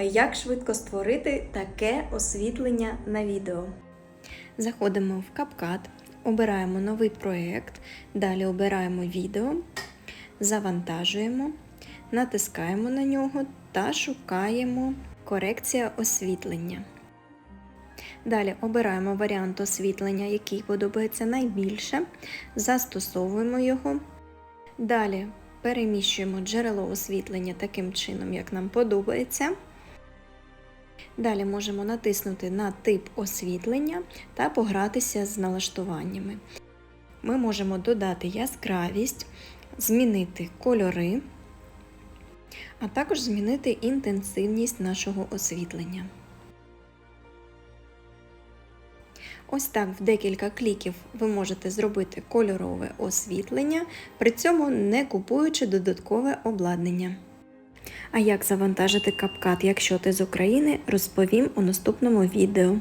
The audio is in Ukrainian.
як швидко створити таке освітлення на відео. Заходимо в CapCut, обираємо новий проєкт, далі обираємо відео, завантажуємо, натискаємо на нього та шукаємо корекція освітлення. Далі обираємо варіант освітлення, який подобається найбільше, застосовуємо його. Далі переміщуємо джерело освітлення таким чином, як нам подобається. Далі можемо натиснути на тип освітлення та погратися з налаштуваннями. Ми можемо додати яскравість, змінити кольори, а також змінити інтенсивність нашого освітлення. Ось так в декілька кліків ви можете зробити кольорове освітлення, при цьому не купуючи додаткове обладнання. А як завантажити капкат, якщо ти з України, розповім у наступному відео.